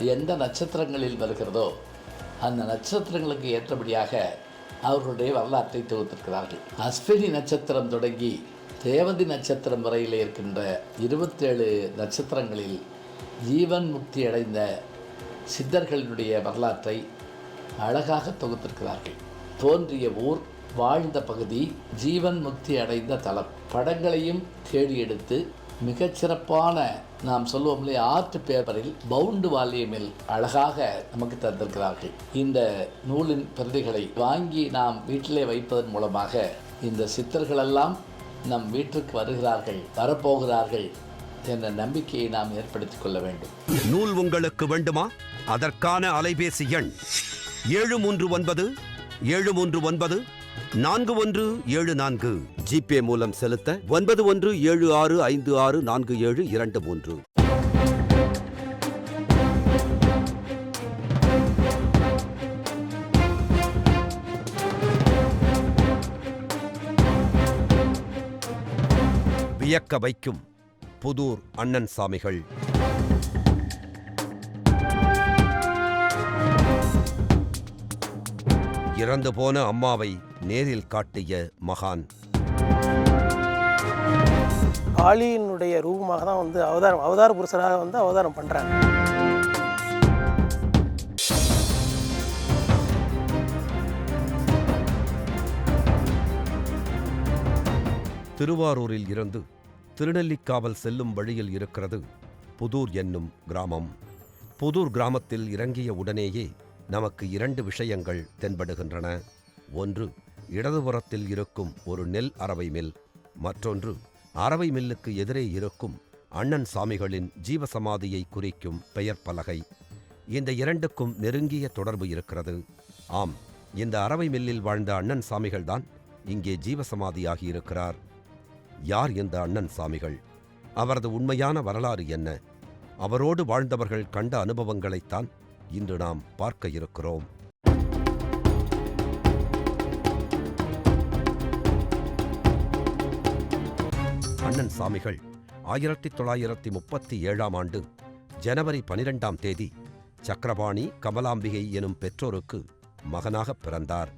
எந்த நட்சத்திரங்களில் வருகிறதோ அந்த நட்சத்திரங்களுக்கு ஏற்றபடியாக அவர்களுடைய வரலாற்றை தொகுத்திருக்கிறார்கள். அஸ்வினி நட்சத்திரம் தொடங்கி தேவதி நட்சத்திரம் வரையில் இருக்கின்ற இருபத்தேழு நட்சத்திரங்களில் ஜீவன் முக்தி அடைந்த சித்தர்களினுடைய வரலாற்றை அழகாக தொகுத்திருக்கிறார்கள். தோன்றிய ஊர் வாழ்ந்த பகுதி ஜீவன் முக்தி அடைந்த தலம். படங்களையும் தேடி எடுத்து மிகச்சிறப்பான நாம் சொல்லுவோம் இல்லையா ஆர்ட் பேப்பரில் பவுண்டு வால்யூமில் அழகாக நமக்கு தந்திருக்கிறார்கள். இந்த நூலின் பிரதிகளை வாங்கி நாம் வீட்டிலே வைப்பதன் மூலமாக இந்த சித்தர்களெல்லாம் நம் வீட்டிற்கு வருகிறார்கள் வரப்போகிறார்கள் என்ற நம்பிக்கையை நாம் ஏற்படுத்திக் கொள்ள வேண்டும். நூல் உங்களுக்கு வேண்டுமா? அதற்கான அலைபேசி எண் ஏழு மூன்று ஒன்பது ஏழு மூன்று ஒன்பது நான்கு ஒன்று ஏழு நான்கு. ஜிபே மூலம் செலுத்த ஒன்பது ஒன்று ஏழு ஆறு ஐந்து ஆறு நான்கு ஏழு இரண்டு மூன்று. வியக்க வைக்கும் புதூர் அண்ணன் சாமிகள். இறந்து போன அம்மாவை நேரில் காட்டிய மகான். காளியினுடைய ரூபமாக தான் வந்து அவதாரம் அவதார புருஷராக வந்து அவதாரம் பண்ணுறாங்க திருவாரூரில் இருந்து திருநெல்லிக்காவல் செல்லும் வழியில் இருக்கிறது புதூர் என்னும் கிராமம். புதூர் கிராமத்தில் இறங்கிய உடனேயே நமக்கு இரண்டு விஷயங்கள் தென்படுகின்றன. ஒன்று இடதுபுறத்தில் இருக்கும் ஒரு நெல் அரவை மில். மற்றொன்று அரவை மில்லுக்கு எதிரே இருக்கும் அண்ணன் சாமிகளின் ஜீவசமாதியை குறிக்கும் பெயர் பலகை. இந்த இரண்டுக்கும் நெருங்கிய தொடர்பு இருக்கிறது. ஆம் இந்த அரவை மில்லில் வாழ்ந்த அண்ணன் சாமிகள்தான் இங்கே ஜீவசமாதியாகியிருக்கிறார் யார் இந்த அண்ணன் சாமிகள்? அவரது உண்மையான வரலாறு என்ன? அவரோடு வாழ்ந்தவர்கள் கண்ட அனுபவங்களைத்தான் இன்று நாம் பார்க்க இருக்கிறோம். அண்ணன் சாமிகள் ஆயிரத்தி தொள்ளாயிரத்தி முப்பத்தி ஏழாம் ஆண்டு ஜனவரி பனிரெண்டாம் தேதி சக்கரபாணி கமலாம்பிகை எனும் பெற்றோருக்கு மகனாகப் பிறந்தார்.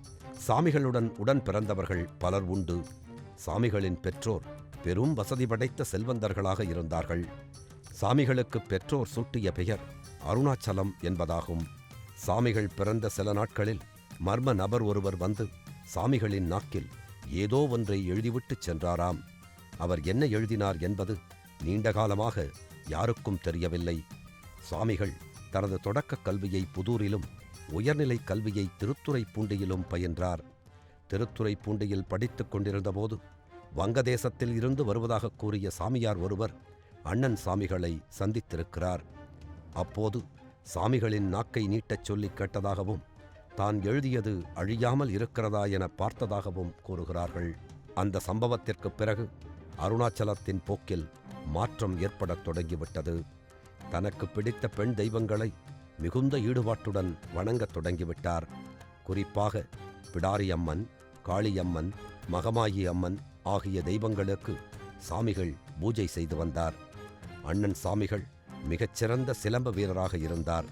சாமிகளுடன் உடன் பிறந்தவர்கள் பலர் உண்டு. சாமிகளின் பெற்றோர் பெரும் வசதி படைத்த செல்வந்தர்களாக இருந்தார்கள். சாமிகளுக்கு பெற்றோர் சூட்டிய பெயர் அருணாச்சலம் என்பதாகும். சாமிகள் பிறந்த சில நாட்களில் மர்ம நபர் ஒருவர் வந்து சாமிகளின் நாக்கில் ஏதோ ஒன்றை எழுதிவிட்டுச் சென்றாராம். அவர் என்ன எழுதினார் என்பது நீண்ட காலமாக யாருக்கும் தெரியவில்லை. சுவாமிகள் தனது தொடக்கக் கல்வியை புதூரிலும் உயர்நிலைக் கல்வியை திருத்துறைப்பூண்டியிலும் பயின்றார். திருத்துறைப்பூண்டியில் படித்துக் கொண்டிருந்தபோது வங்கதேசத்தில் இருந்து வருவதாக கூறிய சாமியார் ஒருவர் அண்ணன் சாமிகளை சந்தித்திருக்கிறார். அப்போது சாமிகளின் நாக்கை நீட்டச் சொல்லிக் கேட்டதாகவும் தான் எழுதியது அழியாமல் இருக்கிறதா என பார்த்ததாகவும் கூறுகிறார்கள். அந்த சம்பவத்திற்குப் பிறகு அருணாச்சலத்தின் போக்கில் மாற்றம் ஏற்படத் தொடங்கிவிட்டது. தனக்கு பிடித்த பெண் தெய்வங்களை மிகுந்த ஈடுபாட்டுடன் வணங்கத் தொடங்கிவிட்டார். குறிப்பாக பிடாரி அம்மன் காளியம்மன் மகமாயி அம்மன் ஆகிய தெய்வங்களுக்கு சாமிகள் பூஜை செய்து வந்தார். அண்ணன் சாமிகள் மிகச்சிறந்த சிலம்ப வீரராக இருந்தார்.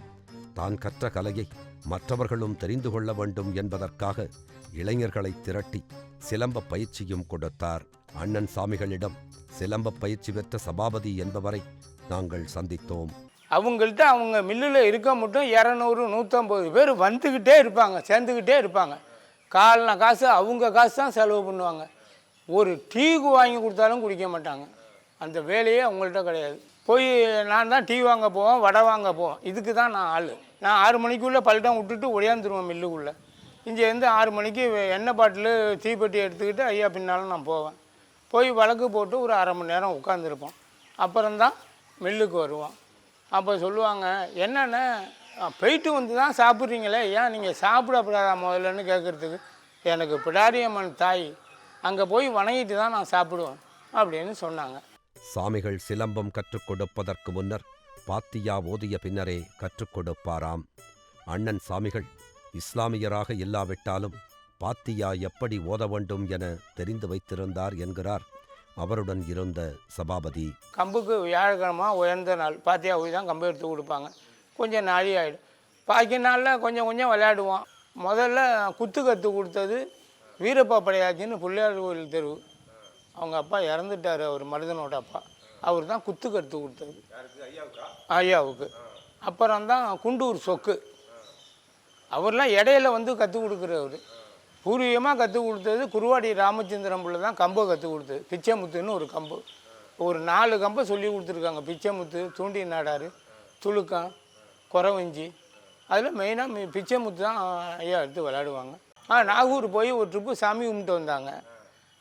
தான் கற்ற கலையை மற்றவர்களும் தெரிந்து கொள்ள வேண்டும் என்பதற்காக இளைஞர்களை திரட்டி சிலம்ப பயிற்சியும் கொடுத்தார். அண்ணன் சாமிகளிடம் சிலம்ப பயிற்சி பெற்ற சபாபதி என்பவரை நாங்கள் சந்தித்தோம். அவங்கள்ட்ட அவங்க மில்லில் இருக்க மட்டும் இரநூறு நூற்றம்பது பேர் வந்துக்கிட்டே இருப்பாங்க சேர்ந்துக்கிட்டே இருப்பாங்க. கால்னா காசு அவங்க காசு தான் செலவு பண்ணுவாங்க. ஒரு டீக்கு வாங்கி கொடுத்தாலும் குடிக்க மாட்டாங்க. அந்த வேலையே அவங்கள்ட்ட கிடையாது. போய் நான் தான் டீ வாங்க போவேன் வடை வாங்க போவேன். இதுக்கு தான் நான் ஆள். நான் ஆறு மணிக்குள்ளே பல்டம் விட்டுட்டு ஒடியாந்துருவேன் மில்லுக்குள்ளே. இங்கேருந்து ஆறு மணிக்கு எண்ணெய் பாட்டில் தீப்பெட்டி எடுத்துக்கிட்டு ஐயா பின்னாலும் நான் போவேன். போய் வழக்கு போட்டு ஒரு அரை மணி நேரம் உட்காந்துருப்போம். அப்புறம்தான் மில்லுக்கு வருவோம். அப்போ சொல்லுவாங்க என்னென்ன போயிட்டு வந்து தான் சாப்பிட்றீங்களே? ஏன் நீங்கள் சாப்பிடப்படாதா முதல்லன்னு கேட்குறதுக்கு எனக்கு பிடாரியம்மன் தாய் அங்கே போய் வணங்கிட்டு தான் நான் சாப்பிடுவேன் அப்படின்னு சொன்னாங்க. சாமிகள் சிலம்பம் கற்றுக் கொடுப்பதற்கு முன்னர் பாத்தியா ஓதிய பின்னரே கற்றுக் கொடுப்பாராம். அண்ணன் சாமிகள் இஸ்லாமியராக இல்லாவிட்டாலும் பாத்தியா எப்படி ஓத வேண்டும் என தெரிந்து வைத்திருந்தார் என்கிறார் அவருடன் இருந்த சபாபதி. கம்புக்கு வியாழக்கிழமை உயர்ந்த நாள். பாத்தியா போய் தான் கம்பு எடுத்து கொடுப்பாங்க. கொஞ்சம் நாளி ஆகிடும் பாக்கி நாளில் கொஞ்சம் கொஞ்சம் விளையாடுவோம். முதல்ல குத்து கற்று கொடுத்தது வீரப்பா படையாச்சின்னு பிள்ளையார் கோயில் தெரு. அவங்க அப்பா இறந்துட்டார் அவர் மருதனோட அப்பா. அவர் தான் குத்து கற்று கொடுத்தது. ஐயாவுக்கு? அப்புறம் தான் குண்டூர் சொக்கு. அவர்லாம் இடையில வந்து கற்றுக் கொடுக்குறவர் பூர்வீகமாக கற்றுக் கொடுத்தது குருவாடி ராமச்சந்திரன் பிள்ளை தான் கம்பை கற்றுக் கொடுத்தது. பிச்சைமுத்துன்னு ஒரு கம்பு. ஒரு நாலு கம்பை சொல்லி கொடுத்துருக்காங்க. பிச்சைமுத்து தூண்டி நாடார் துளுக்கம் குறவஞ்சி. அதில் மெயினாக பிச்சைமுத்து தான் ஐயா எடுத்து விளையாடுவாங்க. ஆ நாகூர் போய் ஒரு ட்ரிப்பு சாமி கும்பிட்டு வந்தாங்க.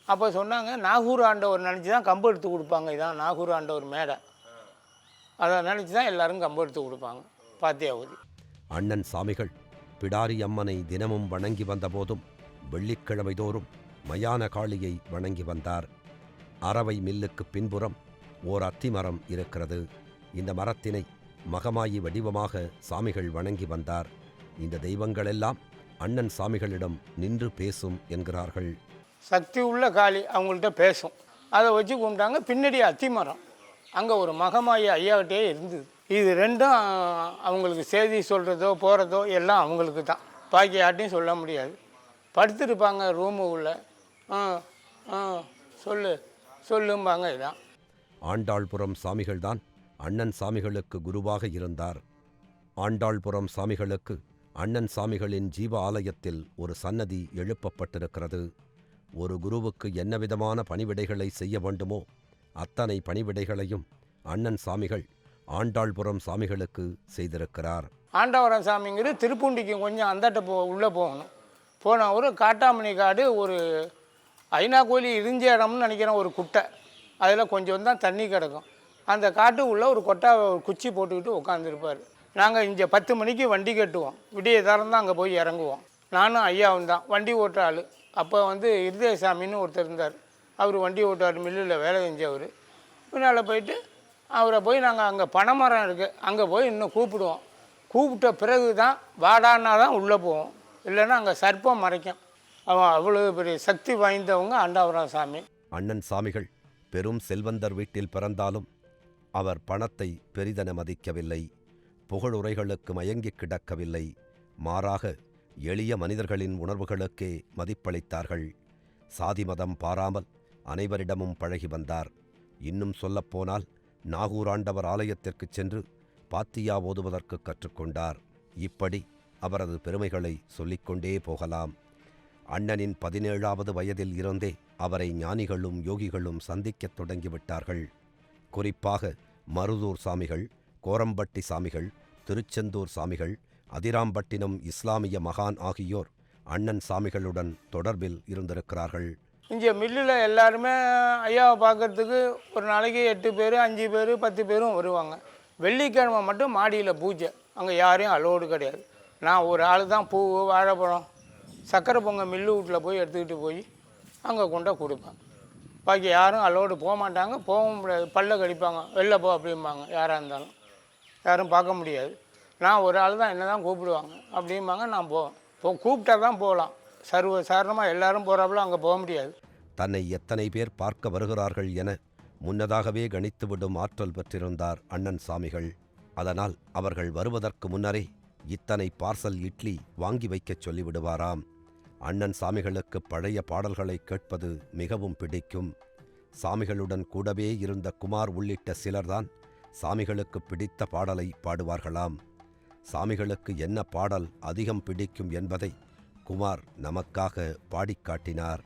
அப்போ சொன்னாங்க நாகூர் ஆண்டவர் நினச்சி தான் கம்பு எடுத்து கொடுப்பாங்க இதான் நாகூர் ஆண்டவர் மேடை அதை நினச்சி தான் எல்லாரும் கம்பு எடுத்து கொடுப்பாங்க பாத்தியாவதி அண்ணன் சாமிகள் பிடாரி அம்மனை தினமும் வணங்கி வந்தபோதும் வெள்ளிக்கிழமை தோறும் மயான காளியை வணங்கி வந்தார். அரவை மில்லுக்கு பின்புறம் ஓர் அத்திமரம் இருக்கிறது. இந்த மரத்தினை மகமாயி வடிவமாக சாமிகள் வணங்கி வந்தார். இந்த தெய்வங்களெல்லாம் அண்ணன் சாமிகளிடம் நின்று பேசும் என்கிறார்கள். சக்தி உள்ள காளி அவங்கள்ட்ட பேசும். அதை வச்சு கும்பிட்டாங்க. பின்னாடி அத்திமரம். அங்கே ஒரு மகமாயி ஐயாக்கிட்டே இருந்தது. இது ரெண்டும் அவங்களுக்கு செய்தி சொல்கிறதோ போகிறதோ எல்லாம் அவங்களுக்கு தான். பாக்கி யார்ட்டையும் சொல்ல முடியாது. படுத்திருப்பாங்க ரூமு உள்ள. ஆ ஆ சொல்லு சொல்லும்பாங்க இதான். ஆண்டாள்புரம் சாமிகள்தான் அண்ணன் சாமிகளுக்கு குருவாக இருந்தார். ஆண்டாள்புரம் சாமிகளுக்கு அண்ணன் சாமிகளின் ஜீவ ஆலயத்தில் ஒரு சன்னதி எழுப்பப்பட்டிருக்கிறது. ஒரு குருவுக்கு என்ன விதமான பணிவிடைகளை செய்ய வேண்டுமோ அத்தனை பணிவிடைகளையும் அண்ணன் சாமிகள் ஆண்டாள்புரம் சாமிகளுக்கு செய்திருக்கிறார். ஆண்டவரம் சாமிங்கிறது திருப்பூண்டிக்கு கொஞ்சம் அந்தாட்ட போ உள்ளே போகணும். போன ஒரு காட்டாமணி காடு ஒரு ஐநா கோழி இடிஞ்ச இடம்னு நினைக்கிறேன் ஒரு குட்டை. அதில் கொஞ்சம் தான் தண்ணி கிடக்கும். அந்த காட்டு உள்ள ஒரு கொட்டா ஒரு குச்சி போட்டுக்கிட்டு உட்காந்துருப்பார் நாங்கள் இங்கே பத்து மணிக்கு வண்டி கட்டுவோம். விடிய தரம் தான் அங்கே போய் இறங்குவோம். நானும் ஐயாவும் தான். வண்டி ஓட்டுற ஆள். அப்போ வந்து இருதயசாமின்னு ஒருத்தர் இருந்தார். அவர் வண்டி ஓட்டுவார் மில்லில் வேலை செஞ்சவர். பின்னால் போயிட்டு அவரை போய் நாங்கள் அங்கே பனைமரம் இருக்குது அங்கே போய் இன்னும் கூப்பிடுவோம். கூப்பிட்ட பிறகு தான் வாடானா தான் உள்ளே போவோம். இல்லைன்னா அங்கே சர்ப்பம் மறைக்கும். அவன் அவ்வளோ பெரிய சக்தி வாய்ந்தவங்க ஆண்டாவரம் சாமி. அண்ணன் சாமிகள் பெரும் செல்வந்தர் வீட்டில் பிறந்தாலும் அவர் பணத்தை பெரிதென மதிக்கவில்லை. புகழுரைகளுக்கு மயங்கிக் கிடக்கவில்லை. மாறாக எளிய மனிதர்களின் உணர்வுகளுக்கே மதிப்பளித்தார்கள். சாதி மதம் பாராமல் அனைவரிடமும் பழகி வந்தார். இன்னும் சொல்லப்போனால் நாகூராண்டவர் ஆலயத்திற்குச் சென்று பாத்தியா ஓதுவதற்கு கற்றுக்கொண்டார். இப்படி அவரது பெருமைகளை சொல்லிக்கொண்டே போகலாம். அண்ணனின் பதினேழாவது வயதில் இருந்தே அவரை ஞானிகளும் யோகிகளும் சந்திக்கத் தொடங்கிவிட்டார்கள். குறிப்பாக மருதூர் சாமிகள் கோரம்பட்டி சாமிகள் திருச்செந்தூர் சாமிகள் அதிராம்பட்டினம் இஸ்லாமிய மகான் ஆகியோர் அண்ணன் சாமிகளுடன் தொடர்பில் இருந்திருக்கிறார்கள். இங்கே மில்லில் எல்லாருமே ஐயாவை பார்க்கறதுக்கு ஒரு நாளைக்கு எட்டு பேர் அஞ்சு பேர் பத்து பேரும் வருவாங்க. வெள்ளிக்கிழமை மட்டும் மாடியில் பூஜை. அங்கே யாரையும் அலோடு கிடையாது. நான் ஒரு ஆள் தான் பூ வாழைப்பழம் சக்கரை பொங்கல் மில்லு வீட்டில் போய் எடுத்துக்கிட்டு போய் அங்கே கொண்டா கொடுப்பேன். பாக்கி யாரும் அலோடு போக மாட்டாங்க. போகவும் முடியாது. பல்ல கடிப்பாங்க. வெளில போ அப்படிம்பாங்க. யாராக இருந்தாலும். யாரும் பார்க்க முடியாது. நான் ஒரு ஆள் தான் என்ன தான் கூப்பிடுவாங்க. அப்படிம்பாங்க நான் போவேன் போ கூப்பிட்டா தான் போகலாம். சர்வ சாரணமாக எல்லாரும் போகிறாப்புல அங்கே போக முடியாது. தன்னை எத்தனை பேர் பார்க்க வருகிறார்கள் என முன்னதாகவே கணித்துவிடும் ஆற்றல் பெற்றிருந்தார் அண்ணன் சாமிகள். அதனால் அவர்கள் வருவதற்கு முன்னரே இத்தனை பார்சல் இட்லி வாங்கி வைக்கச் சொல்லிவிடுவாராம். அண்ணன் சாமிகளுக்கு பழைய பாடல்களை கேட்பது மிகவும் பிடிக்கும். சாமிகளுடன் கூடவே இருந்த குமார் உள்ளிட்ட சிலர்தான் சாமிகளுக்கு பிடித்த பாடலை பாடுவார்களாம். சாமிகளுக்கு என்ன பாடல் அதிகம் பிடிக்கும் என்பதை குமார் நமக்காக பாடிக்காட்டினார்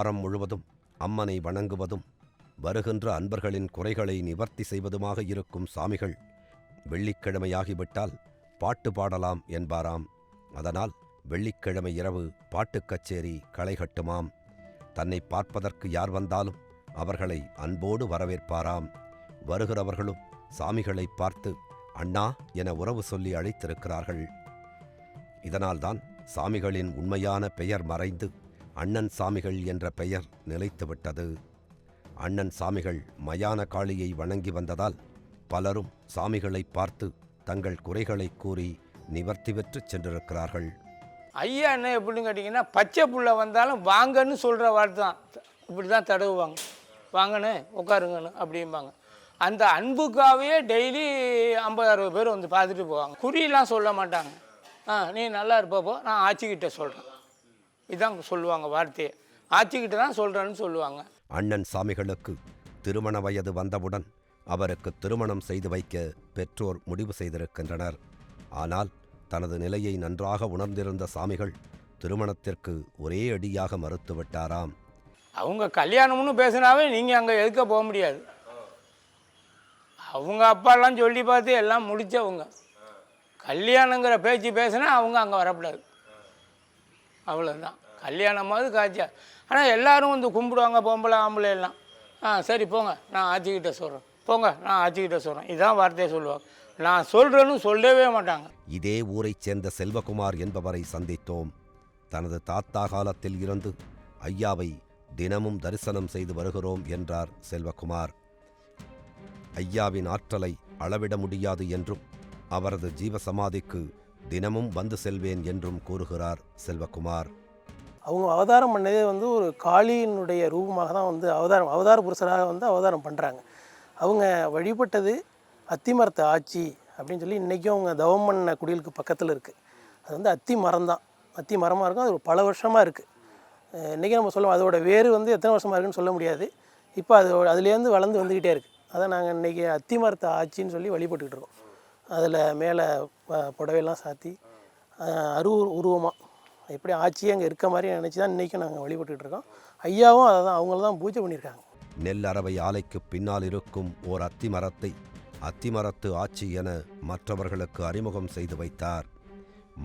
வாரம் முழுவதும் அம்மனை வணங்குவதும் வருகின்ற அன்பர்களின் குறைகளை நிவர்த்தி செய்வதுமாக இருக்கும் சாமிகள் வெள்ளிக்கிழமையாகிவிட்டால் பாட்டு பாடலாம் என்பாராம். அதனால் வெள்ளிக்கிழமை இரவு பாட்டுக் கச்சேரி களை கட்டுமாம். தன்னை பார்ப்பதற்கு யார் வந்தாலும் அவர்களை அன்போடு வரவேற்பாராம். வருகிறவர்களும் சாமிகளை பார்த்து அண்ணா என உறவு சொல்லி அழைத்திருக்கிறார்கள். இதனால்தான் சாமிகளின் உண்மையான பெயர் மறைந்து அண்ணன் சாமிகள் என்ற பெயர் நிலைத்துவிட்டது. அண்ணன் சாமிகள் மயான காளியை வணங்கி வந்ததால் பலரும் சாமிகளை பார்த்து தங்கள் குறைகளை கூறி நிவர்த்தி பெற்று சென்றிருக்கிறார்கள். ஐயா என்ன எப்படின்னு கேட்டிங்கன்னா பச்சை புள்ள வந்தாலும் வாங்கன்னு சொல்கிற வார்த்தை தான் இப்படி தான் தடவுவாங்க. வாங்கன்னு உட்காருங்கன்னு அப்படிம்பாங்க. அந்த அன்புக்காகவே டெய்லி ஐம்பது அறுபது பேர் வந்து பார்த்துட்டு போவாங்க. குறியெல்லாம் சொல்ல மாட்டாங்க. ஆ நீ நல்லா இருப்பப்போ நான் ஆட்சிக்கிட்ட சொல்கிறேன் இதான் சொல்லுவாங்க வார்த்தையை. ஆச்சிக்கிட்ட தான் சொல்கிறேன்னு சொல்லுவாங்க. அண்ணன் சாமிகளுக்கு திருமண வயது வந்தவுடன் அவருக்கு திருமணம் செய்து வைக்க பெற்றோர் முடிவு செய்திருக்கின்றனர். ஆனால் தனது நிலையை நன்றாக உணர்ந்திருந்த சாமிகள் திருமணத்திற்கு ஒரே அடியாக மறுத்துவிட்டாராம் அவங்க கல்யாணம்னு பேசுனாவே நீங்கள் அங்கே எதுக்க போக முடியாது. அவங்க அப்பாலாம் சொல்லி பார்த்து எல்லாம் முடிச்சவங்க. கல்யாணங்கிற பேச்சு பேசுனா அவங்க அங்கே வரக்கூடாது. அவ்வளோதான் கல்யாணமாவது காய்ச்சா ஆனால் எல்லோரும் வந்து கும்பிடுவாங்க பொம்பளை ஆம்பளை எல்லாம். ஆ சரி போங்க. நான் ஆச்சிக்கிட்ட சொல்கிறேன் போங்க நான் ஆச்சிக்கிட்ட சொல்கிறேன் இதான் வார்த்தையை சொல்லுவாங்க. நான் சொல்கிறேன்னு சொல்லவே மாட்டாங்க. இதே ஊரைச் சேர்ந்த செல்வகுமார் என்பவரை சந்தித்தோம். தனது தாத்தா காலத்தில் இருந்து ஐயாவை தினமும் தரிசனம் செய்து வருகிறோம் என்றார் செல்வகுமார். ஐயாவின் ஆற்றலை அளவிட முடியாது என்றும் அவரது ஜீவசமாதிக்கு தினமும் வந்து செல்வேன் என்றும் கூறுகிறார் செல்வகுமார். அவங்க அவதாரம் பண்ணதே வந்து ஒரு காளியினுடைய ரூபமாக தான் வந்து அவதாரம் அவதார புருஷராக வந்து அவதாரம் பண்ணுறாங்க அவங்க வழிபட்டது அத்திமரத்தை ஆட்சி அப்படின்னு சொல்லி இன்றைக்கும் அவங்க தவம் பண்ண குடிலுக்கு பக்கத்தில் இருக்குது அது வந்து அத்தி மரம் தான். அத்தி மரமாக இருக்கும். அது ஒரு பல வருஷமாக இருக்குது இன்றைக்கி நம்ம சொல்லுவோம் அதோட வேர் வந்து எத்தனை வருஷமாக இருக்குன்னு சொல்ல முடியாது. இப்போ அது அதுலேருந்து வளர்ந்து வந்துக்கிட்டே இருக்குது அதான் நாங்கள் இன்றைக்கி அத்தி மரத்தை ஆச்சின்னு சொல்லி வழிபட்டுக்கிட்டு இருக்கோம். அதில் மேலே புடவையெல்லாம் சாத்தி அருவ உருவமாக எப்படி ஆட்சியே அங்கே இருக்க மாதிரி நினச்சி தான் இன்றைக்கும் நாங்கள் வழிபட்டுக்கிட்டு இருக்கோம். ஐயாவும் அதை தான் அவங்கள தான் பூஜை பண்ணியிருக்காங்க. நெல் அரவை ஆலைக்கு பின்னால் இருக்கும் ஓர் அத்திமரத்தை அத்திமரத்து ஆட்சி என மற்றவர்களுக்கு அறிமுகம் செய்து வைத்தார்.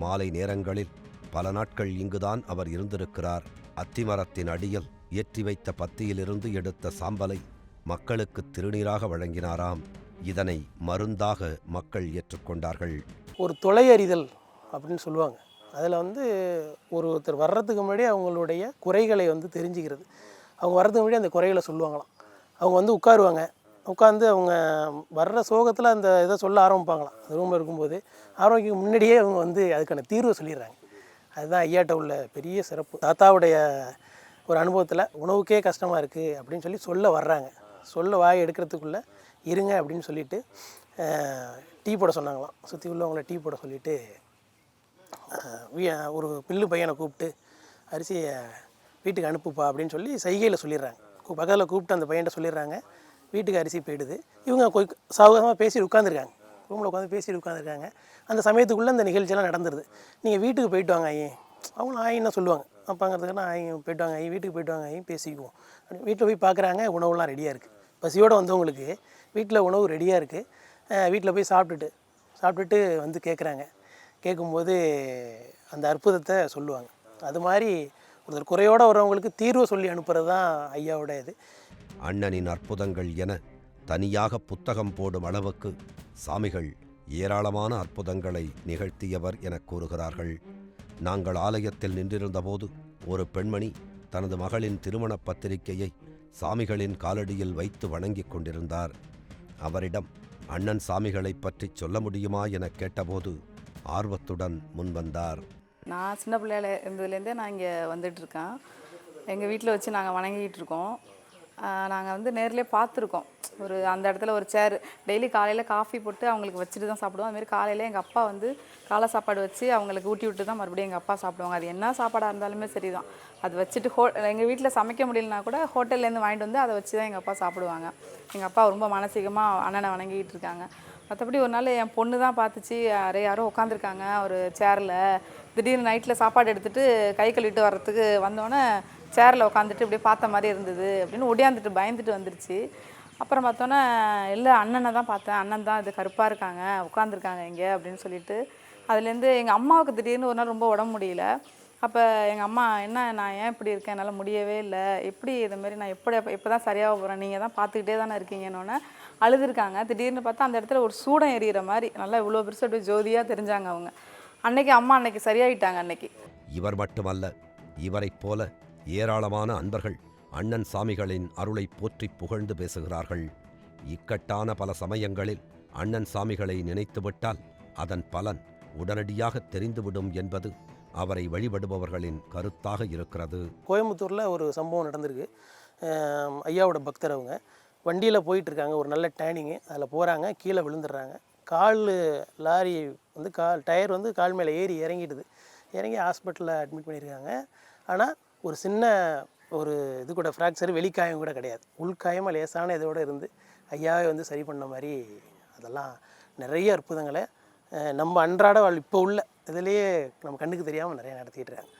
மாலை நேரங்களில் பல நாட்கள் இங்குதான் அவர் இருந்திருக்கிறார். அத்திமரத்தின் அடியில் ஏற்றி வைத்த பத்தியிலிருந்து எடுத்த சாம்பலை மக்களுக்கு திருநீராக வழங்கினாராம். இதனை மருந்தாக மக்கள் ஏற்றுக்கொண்டார்கள். ஒரு தொலை அறிதல் அப்படின்னு சொல்லுவாங்க. அதில் வந்து ஒரு ஒருத்தர் வர்றதுக்கு முன்னாடி அவங்களுடைய குறைகளை வந்து தெரிஞ்சுக்கிறது. அவங்க வர்றதுக்கு முன்னாடி அந்த குறைகளை சொல்லுவாங்களாம். அவங்க வந்து உட்காருவாங்க. உட்காந்து அவங்க வர்ற சோகத்தில் அந்த இதை சொல்ல ஆரம்பிப்பாங்களாம். அந்த ரூமில் இருக்கும்போது ஆரோக்கியம் முன்னாடியே அவங்க வந்து அதுக்கான தீர்வை சொல்லிடுறாங்க. அதுதான் ஐயாட்ட உள்ள பெரிய சிறப்பு. தாத்தாவுடைய ஒரு அனுபவத்தில் உணவுக்கே கஷ்டமாக இருக்குது அப்படின்னு சொல்லி சொல்ல வர்றாங்க. சொல்ல வாய் எடுக்கிறதுக்குள்ளே இருங்க அப்படின்னு சொல்லிட்டு டீ போட சொன்னாங்களாம். சுற்றி உள்ளவங்கள டீ போட சொல்லிவிட்டு ஒரு பில்லு பையனை கூப்பிட்டு அரிசியை வீட்டுக்கு அனுப்புப்பா அப்படின்னு சொல்லி சைகையில் சொல்லிடுறாங்க. பக்கத்தில் கூப்பிட்டு அந்த பையன்கிட்ட சொல்லிடுறாங்க. வீட்டுக்கு அரிசி போயிடுது. இவங்க கொய் சாவகமாக பேசி உட்காந்துருக்காங்க ரூமில் உட்காந்து பேசிட்டு உட்காந்துருக்காங்க அந்த சமயத்துக்குள்ளே அந்த நிகழ்ச்சியெல்லாம் நடந்துருது. நீங்கள் வீட்டுக்கு போயிட்டு வாங்க ஐயன் அவங்களும் ஆயின்னு சொல்லுவாங்க? அப்பாங்கிறதுக்கு நான் ஆயும் போயிட்டு வாங்க ஐயன் வீட்டுக்கு போயிட்டு வாங்க ஐயும் பேசிக்குவோம். வீட்டில் போய் பார்க்குறாங்க உணவுலாம் ரெடியாக இருக்குது பசியோடு வந்தவங்களுக்கு வீட்டில் உணவு ரெடியாக இருக்குது வீட்டில் போய் சாப்பிட்டுட்டு சாப்பிட்டுட்டு வந்து கேட்குறாங்க கேட்கும்போது அந்த அற்புதத்தை சொல்லுவாங்க. அது மாதிரி ஒருத்தர் குறையோடு வரவங்களுக்கு தீர்வு சொல்லி அனுப்புறது தான் ஐயாவோட இது அண்ணனின் அற்புதங்கள் என தனியாக புத்தகம் போடும் அளவுக்கு சாமிகள் ஏராளமான அற்புதங்களை நிகழ்த்தியவர் என கூறுகிறார்கள். நாங்கள் ஆலயத்தில் நின்றிருந்தபோது ஒரு பெண்மணி தனது மகளின் திருமணப் பத்திரிகையை சாமிகளின் காலடியில் வைத்து வணங்கிக் கொண்டிருந்தார். அவரிடம் அண்ணன் சாமிகளைப் பற்றி சொல்ல முடியுமா? எனக் கேட்டபோது ஆர்வத்துடன் முன்வந்தார். நான் சின்ன பிள்ளையில இருந்ததுலேருந்தே நான் இங்கே வந்துட்டுருக்கேன் எங்கள் வீட்டில் வச்சு நாங்கள் வணங்கிக்கிட்டு இருக்கோம் நாங்கள் வந்து நேரிலே பார்த்துருக்கோம். ஒரு அந்த இடத்துல ஒரு சேர் டெய்லி காலையில் காஃபி போட்டு அவங்களுக்கு வச்சுட்டு தான் சாப்பிடுவோம். அதுமாரி காலையில் எங்கள் அப்பா வந்து காலை சாப்பாடு வச்சு அவங்களுக்கு ஊட்டி விட்டு தான் மறுபடியும் எங்கள் அப்பா சாப்பிடுவாங்க. அது என்ன சாப்பாடாக இருந்தாலுமே சரி தான் அது வச்சுட்டு ஹோ எங்கள் வீட்டில் சமைக்க முடியலனா கூட ஹோட்டல்லேருந்து வாங்கிட்டு வந்து அதை வச்சு தான் எங்கள் அப்பா சாப்பிடுவாங்க. எங்கள் அப்பா ரொம்ப மானசீகமாக அண்ணனை வணங்கிக்கிட்டு இருக்காங்க மற்றபடி ஒரு நாள் என் பொண்ணு தான் பார்த்துச்சு. யாரோ யாரோ உட்காந்துருக்காங்க ஒரு சேரில் திடீர்னு நைட்டில் சாப்பாடு எடுத்துகிட்டு கை கழுவிட்டு வர்றதுக்கு வந்தோடனே சேரில் உட்காந்துட்டு இப்படியே பார்த்த மாதிரி இருந்தது அப்படின்னு ஒடியாந்துட்டு பயந்துட்டு வந்துருச்சு. அப்புறம் பார்த்தோன்னே இல்லை அண்ணனை தான் பார்த்தேன். அண்ணன் தான் இது கருப்பாக இருக்காங்க உட்காந்துருக்காங்க இங்கே அப்படின்னு சொல்லிட்டு. அதுலேருந்து எங்கள் அம்மாவுக்கு திடீர்னு ஒரு நாள் ரொம்ப உடம்பு முடியல. அப்போ எங்கள் அம்மா என்ன நான் ஏன் இப்படி இருக்கேன்? என்னால் முடியவே இல்லை. எப்படி இது மாதிரி நான் எப்படி எப்போ தான் சரியாக போகிறேன் நீங்கள் தான் பார்த்துக்கிட்டே தானே இருக்கீங்கன்னொன்னே அழுதுருக்காங்க. திடீர்னு பார்த்தா அந்த இடத்துல ஒரு சூடம் எரியிற மாதிரி நல்லா இவ்வளோ பெருசு அப்படியே ஜோதியாக தெரிஞ்சாங்க அவங்க. அன்னைக்கு அம்மா அன்னைக்கு சரியாயிட்டாங்க அன்னைக்கு. இவர் மட்டுமல்ல இவரைப் போல ஏராளமான அன்பர்கள் அண்ணன் சாமிகளின் அருளை போற்றி புகழ்ந்து பேசுகிறார்கள். இக்கட்டான பல சமயங்களில் அண்ணன் சாமிகளை நினைத்துவிட்டால் அதன் பலன் உடனடியாக தெரிந்துவிடும் என்பது அவரை வழிபடுபவர்களின் கருத்தாக இருக்கிறது. கோயம்புத்தூரில் ஒரு சம்பவம் நடந்திருக்கு. ஐயாவோட பக்தர் அவங்க. வண்டியில் போயிட்டுருக்காங்க. ஒரு நல்ல டேனிங்கு அதில் போகிறாங்க கீழே விழுந்துடுறாங்க. கால் லாரி வந்து கால் டயர் வந்து கால் மேலே ஏறி இறங்கிடுது. இறங்கி ஹாஸ்பிட்டலில் அட்மிட் பண்ணியிருக்காங்க. ஆனால் ஒரு சின்ன ஒரு இது கூட ஃப்ராக்சர் வெளிக்காயம் கூட கிடையாது. உள்காயமாக லேசான இதோடு இருந்து ஐயாவே வந்து சரி பண்ண மாதிரி அதெல்லாம் நிறைய அற்புதங்களை நம்ம அன்றாட வாழ் இப்போ உள்ள இதுலேயே நம்ம கண்ணுக்கு தெரியாமல் நிறைய நடத்திட்டுறாங்க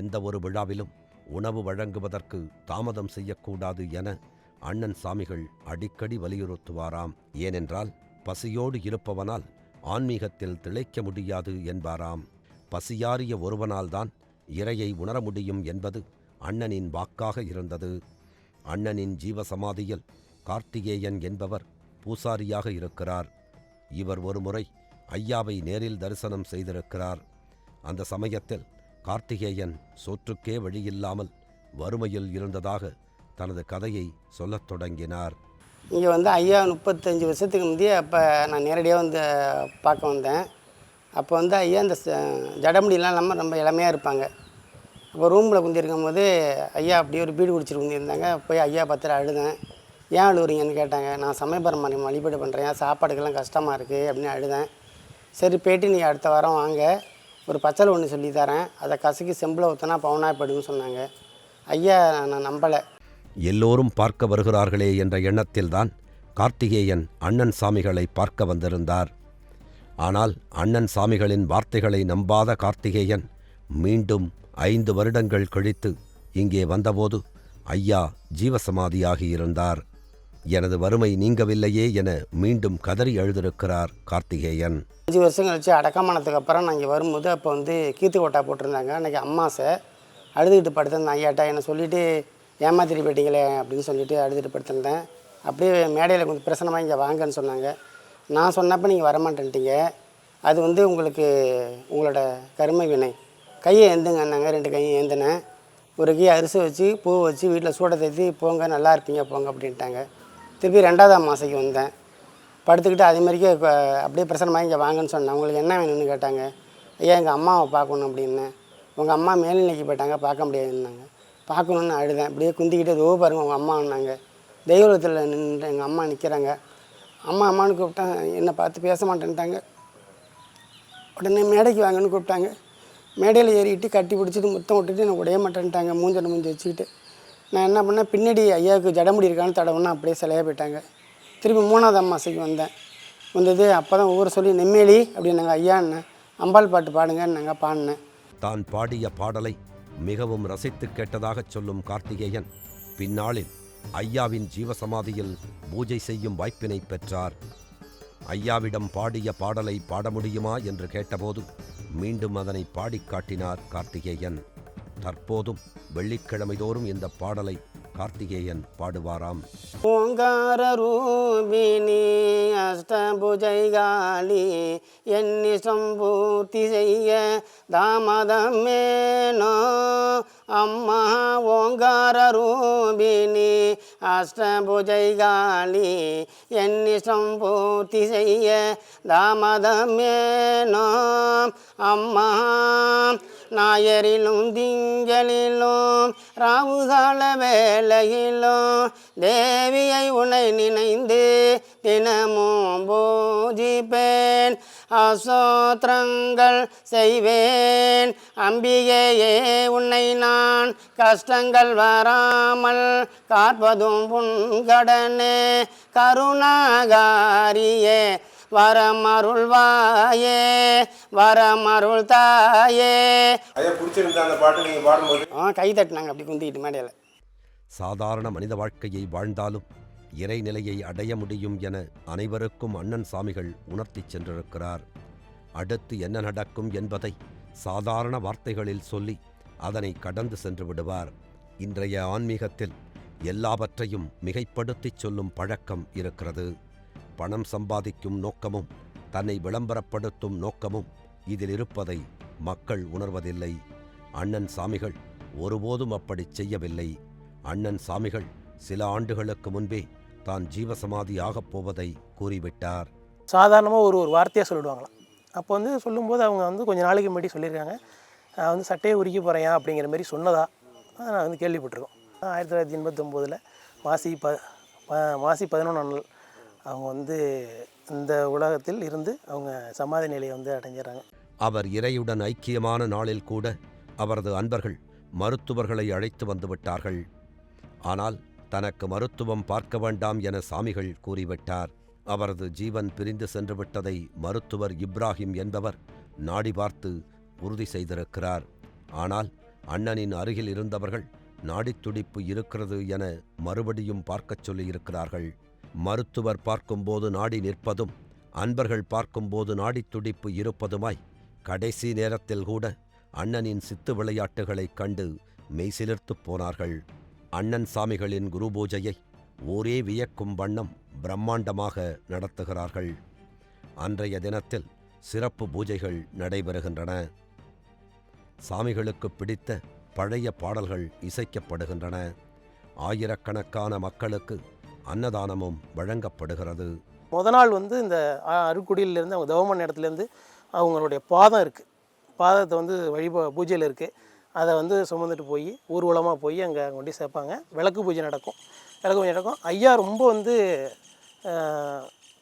எந்த ஒரு விழாவிலும் உணவு வழங்குவதற்கு தாமதம் செய்யக்கூடாது என அண்ணன் சாமிகள் அடிக்கடி வலியுறுத்துவாராம். ஏனென்றால் பசியோடு இருப்பவனால் ஆன்மீகத்தில் திளைக்க முடியாது என்பாராம். பசியாறிய ஒருவனால்தான் இறையை உணர முடியும் என்பது அண்ணனின் வாக்காக இருந்தது. அண்ணனின் ஜீவசமாதியில் கார்த்திகேயன் என்பவர் பூசாரியாக இருக்கிறார். இவர் ஒருமுறை ஐயாவை நேரில் தரிசனம் செய்திருக்கிறார். அந்த சமயத்தில் கார்த்திகேயன் சோற்றுக்கே வழியில்லாமல் வறுமையில் இருந்ததாக தனது கதையை சொல்லத் தொடங்கினார். இங்கே வந்து ஐயா முப்பத்தஞ்சு வருஷத்துக்கு முந்தைய அப்போ நான் நேரடியாக வந்து பார்க்க வந்தேன். அப்போ வந்து ஐயா இந்த ஜடமுடியெலாம் இல்லாமல் ரொம்ப இளமையாக இருப்பாங்க. அப்போ ரூமில் குந்திருக்கும் போது ஐயா அப்படியே ஒரு பீடு குடிச்சிட்டு குந்திருந்தாங்க. போய் ஐயா பார்த்துட்டு அழுதேன். ஏன் அழுவுறீங்கன்னு கேட்டாங்க. நான் சமயபுரம் வழிபாடு பண்ணுறேன் சாப்பாடுக்கெல்லாம் கஷ்டமாக இருக்குது அப்படின்னு அழுதேன். சரி போயிட்டு நீ அடுத்த வாரம் வாங்க. ஒரு பச்சல் ஒன்று சொல்லி தரேன். அதை கசக்கி செம்பில் ஊற்றினா பவுனா போயிடுன்னு சொன்னாங்க. ஐயா நான் நம்பலை. எல்லோரும் பார்க்க வருகிறார்களே என்ற எண்ணத்தில்தான் கார்த்திகேயன் அண்ணன் சாமிகளை பார்க்க வந்திருந்தார். ஆனால் அண்ணன் சாமிகளின் வார்த்தைகளை நம்பாத கார்த்திகேயன் மீண்டும் ஐந்து வருடங்கள் கழித்து இங்கே வந்தபோது ஐயா ஜீவசமாதியாகியிருந்தார் எனது வறுமை நீங்கவில்லையே என மீண்டும் கதறி எழுதியிருக்கிறார் கார்த்திகேயன். அஞ்சு வருஷம் கழிச்சு அடக்கமானதுக்கு அப்புறம் நான் இங்கே வரும்போது அப்போ வந்து கீத்து கோட்டா போட்டிருந்தாங்க. அன்றைக்கி அம்மாசை அழுதுகிட்டு படுத்திருந்தேன் ஐயாட்டா என்னை சொல்லிவிட்டு ஏமாத்திரி போயிட்டீங்களே அப்படின்னு சொல்லிட்டு அழுதுட்டு படுத்திருந்தேன். அப்படியே மேடையில் கொஞ்சம் பிரசனமாக இங்கே வாங்கன்னு சொன்னாங்க. நான் சொன்னப்போ நீங்கள் வரமாட்டேன்ட்டீங்க. அது வந்து உங்களுக்கு உங்களோட கருமை வினை. கையை ஏந்துங்கன்னாங்க ரெண்டு கையும் ஏந்தினேன். ஒரு கை அரிசி வச்சு பூ வச்சு வீட்டில் சூடை தேத்தி போங்க நல்லா இருப்பீங்க போங்க அப்படின்ட்டாங்க. திருப்பி ரெண்டாவது அம்மாசைக்கு வந்தேன். படுத்துக்கிட்டு அதே மாதிரிக்கே இப்போ அப்படியே பிரசனமாக இங்கே வாங்கன்னு சொன்னேன். உங்களுக்கு என்ன வேணும்னு? கேட்டாங்க. ஐயா எங்கள் அம்மாவை பார்க்கணும் அப்படின்னேன். உங்கள் அம்மா மேல்நிலைக்கு போயிட்டாங்க பார்க்க முடியாதுன்னாங்க. பார்க்கணுன்னு அழுதேன். அப்படியே குந்திக்கிட்டு இதோ பாருங்க உங்கள் அம்மான்னாங்க தெய்வத்தில் நின்று எங்கள் அம்மா நிற்கிறாங்க அம்மா அம்மான்னு கூப்பிட்டேன் என்னை பார்த்து பேச மாட்டேன்ட்டாங்க. உடனே மேடைக்கு வாங்கன்னு கூப்பிட்டாங்க. மேடையில் ஏறிட்டு கட்டி பிடிச்சிட்டு முத்தம் விட்டுட்டு எனக்கு உடைய மாட்டேன்ட்டாங்க. மூஞ்சனை மூஞ்சி வச்சுக்கிட்டு. நான் என்ன பண்ணேன்? பின்னாடி ஐயாவுக்கு ஜடமுடி இருக்கான்னு தடவுனா அப்படியே சிலையாக போயிட்டாங்க. திருப்பி மூணாவது அம்மாசைக்கு வந்தேன். வந்தது அப்போ தான் ஒவ்வொரு சொல்லி நெம்மேலி அப்படின்னாங்க. ஐயான்னு அம்பாள் பாட்டு பாடுங்கன்னாங்க பாடினேன். தான் பாடிய பாடலை மிகவும் ரசித்து கேட்டதாகச் சொல்லும் கார்த்திகேயன் பின்னாளில் ஐயாவின் ஜீவசமாதியில் பூஜை செய்யும் வாய்ப்பினை பெற்றார். ஐயாவிடம் பாடிய பாடலை பாட முடியுமா என்று கேட்டபோது மீண்டும் அதனை பாடிக் காட்டினார் கார்த்திகேயன். தற்போதும் வெள்ளிக்கிழமைதோறும் இந்த பாடலை கார்த்திகேயன் பாடுவாராம். ஓங்கார ரூபிணி அஷ்டபுஜைகாளி எண்ணி சம்பூர்த்தி செய்ய தாமதமேனோ? அம்மா ஓங்கார ரூபிணி அஷ்டபுஜைகாளி எண்ணி சம்பூர்த்தி செய்ய தாமதமேனோ? அம்மா நாயரிலும் திங்களிலும் ராவுகால வேளையிலும் தேவியை உனை நினைந்து தினமும் பூஜிப்பேன். அசோத்திரங்கள் செய்வேன். அம்பிகையே உன்னை நான் கஷ்டங்கள் வராமல் காப்பதும் புன்கடனே கருணாகாரியே வரமருள்வாயே வரமருள் தாயே ஐயா பிடிச்சிருந்தா அந்த பாட்டு நீங்கள் பாடும்போது? ஆ கை தட்டினாங்க அப்படி குந்திக்கிட்டு மேடையில். சாதாரண மனித வாழ்க்கையை வாழ்ந்தாலும் இறைநிலையை அடைய முடியும் என அனைவருக்கும் அண்ணன் சாமிகள் உணர்த்திச் சென்றிருக்கிறார். அடுத்து என்ன நடக்கும் என்பதை சாதாரண வார்த்தைகளில் சொல்லி அதனை கடந்து சென்று விடுவார். இன்றைய ஆன்மீகத்தில் எல்லாவற்றையும் மிகைப்படுத்திச் சொல்லும் பழக்கம் இருக்கிறது. பணம் சம்பாதிக்கும் நோக்கமும் தன்னை விளம்பரப்படுத்தும் நோக்கமும் இதில் இருப்பதை மக்கள் உணர்வதில்லை. அண்ணன் சாமிகள் ஒருபோதும் அப்படி செய்யவில்லை. அண்ணன் சாமிகள் சில ஆண்டுகளுக்கு முன்பே தான் ஜீவசமாதி ஆகப் போவதை கூறிவிட்டார். சாதாரணமாக ஒரு ஒரு வார்த்தையாக சொல்லிடுவாங்களாம். அப்போ வந்து சொல்லும்போது அவங்க வந்து கொஞ்சம் நாளைக்கு முன்னாடி சொல்லியிருக்காங்க. நான் வந்து சட்டையை உரிக்க போகிறேன் அப்படிங்கிற மாதிரி சொன்னதா? நான் வந்து கேள்விப்பட்டிருக்கோம். ஆயிரத்தி தொள்ளாயிரத்தி எண்பத்தொம்போதில் மாசி ப ப- மாசி பதினொன்றாம் நாள் அவங்க வந்து இந்த உலகத்தில் இருந்து அவங்க சமாதி நிலையை வந்து அடைஞ்சிடறாங்க. அவர் இறையுடன் ஐக்கியமான நாளில் கூட அவரது அன்பர்கள் மருத்துவர்களை அழைத்து வந்துவிட்டார்கள் ஆனால் தனக்கு மருத்துவம் பார்க்க வேண்டாம் என சாமிகள் கூறிவிட்டார். அவரது ஜீவன் பிரிந்து சென்றுவிட்டதை மருத்துவர் இப்ராஹிம் என்பவர் நாடி பார்த்து உறுதி செய்திருக்கிறார். ஆனால் அண்ணனின் அருகில் இருந்தவர்கள் நாடித் துடிப்பு இருக்கிறது என மறுபடியும் பார்க்கச் சொல்லியிருக்கிறார்கள். மருத்துவர் பார்க்கும்போது நாடி நிற்பதும் அன்பர்கள் பார்க்கும்போது நாடித் துடிப்பு இருப்பதுமாய் கடைசி நேரத்தில் கூட அண்ணனின் சித்து விளையாட்டுகளைக் கண்டு மெய்சிலிர்த்துப் போனார்கள். அண்ணன் சாமிகளின் குரு பூஜையை ஊரே வியக்கும் வண்ணம் பிரம்மாண்டமாக நடத்துகிறார்கள். அன்றைய தினத்தில் சிறப்பு பூஜைகள் நடைபெறுகின்றன. சாமிகளுக்கு பிடித்த பழைய பாடல்கள் இசைக்கப்படுகின்றன. ஆயிரக்கணக்கான மக்களுக்கு அன்னதானமும் வழங்கப்படுகிறது. முத நாள் வந்து இந்த அருக்குடியிலேருந்து அவங்க தவமன் இடத்துலேருந்து அவங்களுடைய பாதம் இருக்குது பாதத்தை வந்து வழிபா பூஜையில் இருக்குது அதை வந்து சுமந்துட்டு போய் ஊர்வலமாக போய் அங்கே கொண்டு சேர்ப்பாங்க. விளக்கு பூஜை நடக்கும். விளக்கு பூஜை நடக்கும். ஐயா ரொம்ப வந்து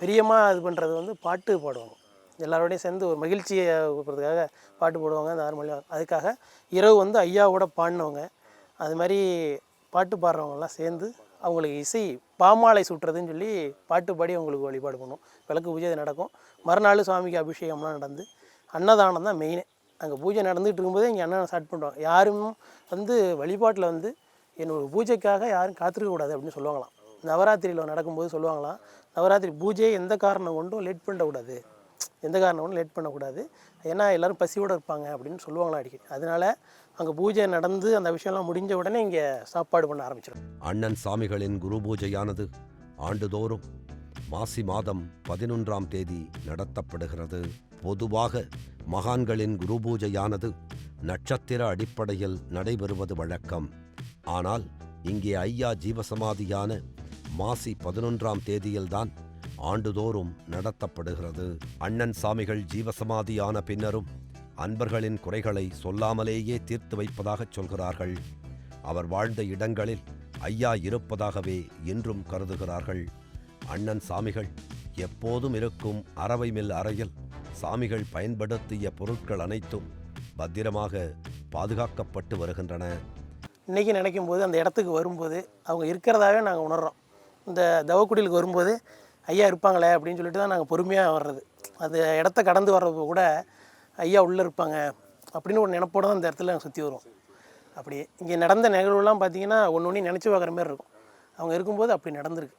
பிரியமாக இது பண்ணுறது வந்து பாட்டு பாடுவாங்க. எல்லாரோடையும் சேர்ந்து ஒரு மகிழ்ச்சியை கொடுக்கறதுக்காக பாட்டு பாடுவாங்க. அந்த ஆறு மணி அதுக்காக இரவு வந்து ஐயாவோட பாடினவங்க. அது மாதிரி பாட்டு பாடுறவங்கலாம் சேர்ந்து அவங்களுக்கு இசை பாமாலை சுட்டுறதுன்னு சொல்லி பாட்டு பாடி அவங்களுக்கு வழிபாடு பண்ணுவோம் விளக்கு பூஜை அது நடக்கும். மறுநாள் சுவாமிக்கு அபிஷேகம்லாம் நடந்து அன்னதானம் தான் மெயினே அங்கே பூஜை நடந்துகிட்டு இருக்கும்போதே இங்கே அன்னதானம் ஸ்டார்ட் பண்ணுவாங்க யாரும் வந்து வழிபாட்டில் வந்து என்னோடய பூஜைக்காக யாரும் காத்திருக்கக்கூடாது அப்படின்னு சொல்லுவாங்களாம். நவராத்திரியில் நடக்கும்போது சொல்லுவாங்களாம் நவராத்திரி பூஜையை எந்த காரணம் கொண்டும் லேட் பண்ணக்கூடாது. எந்த காரணம் கொண்டும் லேட் பண்ணக்கூடாது. ஏன்னா எல்லோரும் பசியோடு இருப்பாங்க அப்படின்னு சொல்லுவாங்களாம் அடிக்கடி. அதனால அங்கே பூஜை நடந்து அந்த விஷயம்லாம் முடிஞ்ச உடனே இங்கே சாப்பாடு பண்ண ஆரம்பிச்சிடும் அண்ணன் சாமிகளின் குரு பூஜையானது ஆண்டுதோறும் மாசி மாதம் பதினொன்றாம் தேதி நடத்தப்படுகிறது. பொதுவாக மகான்களின் குரு பூஜையானது நட்சத்திர அடிப்படையில் நடைபெறுவது வழக்கம். ஆனால் இங்கே ஐயா ஜீவசமாதியான மாசி பதினொன்றாம் தேதியில்தான் ஆண்டுதோறும் நடத்தப்படுகிறது. அண்ணன் சாமிகள் ஜீவசமாதியான பின்னரும் அன்பர்களின் குறைகளை சொல்லாமலேயே தீர்த்து வைப்பதாகச் சொல்கிறார்கள். அவர் வாழ்ந்த இடங்களில் ஐயா இருப்பதாகவே இன்றும் கருதுகிறார்கள். அண்ணன் சாமிகள் எப்போதும் இருக்கும் அரவை மில் அறையில் சாமிகள் பயன்படுத்திய பொருட்கள் அனைத்தும் பத்திரமாக பாதுகாக்கப்பட்டு வருகின்றன. இன்றைக்கி நினைக்கும் போது அந்த இடத்துக்கு வரும்போது அவங்க இருக்கிறதாவே நாங்கள் உணர்றோம். இந்த தவக்குடிலுக்கு வரும்போது ஐயா இருப்பாங்களே அப்படின்னு சொல்லிட்டு தான் நாங்கள் பொறுமையாக வர்றது. அது இடத்த கடந்து வர்றப்போ கூட ஐயா உள்ளே இருப்பாங்க அப்படின்னு ஒரு நினப்போட தான் அந்த இடத்துல நாங்கள் சுற்றி வருவோம். அப்படி இங்கே நடந்த நிகழ்வுலாம் பார்த்தீங்கன்னா ஒன்று ஒன்று நினச்சி பார்க்குற மாதிரி இருக்கும். அவங்க இருக்கும்போது அப்படி நடந்திருக்கு.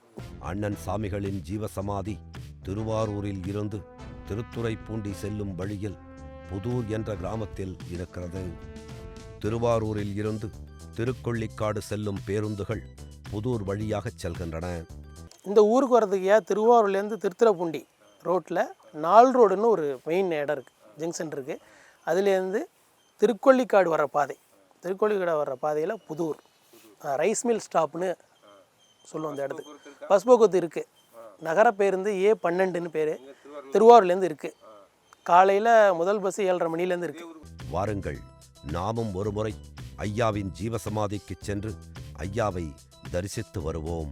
அண்ணன் சாமிகளின் ஜீவசமாதி திருவாரூரில் இருந்து திருத்துறைப்பூண்டி செல்லும் வழியில் புதூர் என்ற கிராமத்தில் இருக்கிறது. திருவாரூரில் இருந்து திருக்கொள்ளிக்காடு செல்லும் பேருந்துகள் புதூர் வழியாகச் செல்கின்றன. இந்த ஊருக்கு வர்றதுக்கு ஏன் திருவாரூர்லேருந்து திருத்துறைப்பூண்டி ரோட்டில் நால் ரோடுன்னு ஒரு மெயின் இடம் இருக்குது ஜங்ஷன் இருக்குது அதுலேருந்து திருக்கொள்ளிக்காடு வர பாதை. திருக்கொள்ளிக்காடு வர்ற பாதையில் புதூர். ரைஸ் மில் ஸ்டாப்னு சொல்லுவோம் அந்த இடத்துக்கு. பஸ் போக்குவரத்து இருக்குது நகர பேருந்து ஏ பன்னெண்டுன்னு பேர். திருவாரூர்லேருந்து இருக்குது காலையில் முதல் பஸ் ஏழரை மணிலேருந்து இருக்குது வாருங்கள். நாமும் ஒருமுறை ஐயாவின் ஜீவசமாதிக்கு சென்று ஐயாவை தரிசித்து வருவோம்.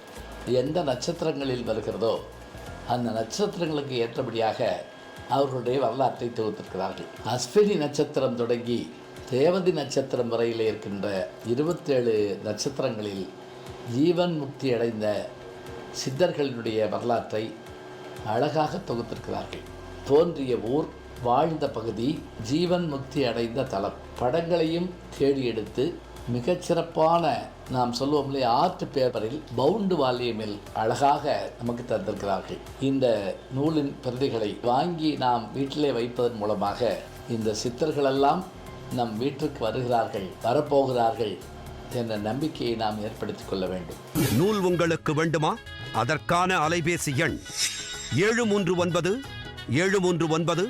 எந்த நட்சத்திரங்களில் வருகிறதோ அந்த நட்சத்திரங்களுக்கு ஏற்றபடியாக அவர்களுடைய வரலாற்றை தொகுத்திருக்கிறார்கள். அஸ்வினி நட்சத்திரம் தொடங்கி தேவதி நட்சத்திரம் வரையில் இருக்கின்ற இருபத்தேழு நட்சத்திரங்களில் ஜீவன் முக்தி அடைந்த சித்தர்களினுடைய வரலாற்றை அழகாக தொகுத்திருக்கிறார்கள். தோன்றிய ஊர் வாழ்ந்த பகுதி ஜீவன் முக்தி அடைந்த தலம். படங்களையும் தேடி எடுத்து மிகச்சிறப்பான நாம் சொல்லுவோம்லே ஆர்ட் பேப்பரில் பவுண்டு வால்யூமில் அழகாக நமக்கு தந்திருக்கிறார்கள். இந்த நூலின் பிரதிகளை வாங்கி நாம் வீட்டிலே வைப்பதன் மூலமாக இந்த சித்தர்களெல்லாம் நம் வீட்டிற்கு வருகிறார்கள் வரப்போகிறார்கள் என்ற நம்பிக்கையை நாம் ஏற்படுத்திக் கொள்ள வேண்டும். நூல் உங்களுக்கு வேண்டுமா? அதற்கான அலைபேசி எண் ஏழு மூன்று ஒன்பது ஏழு மூன்று ஒன்பது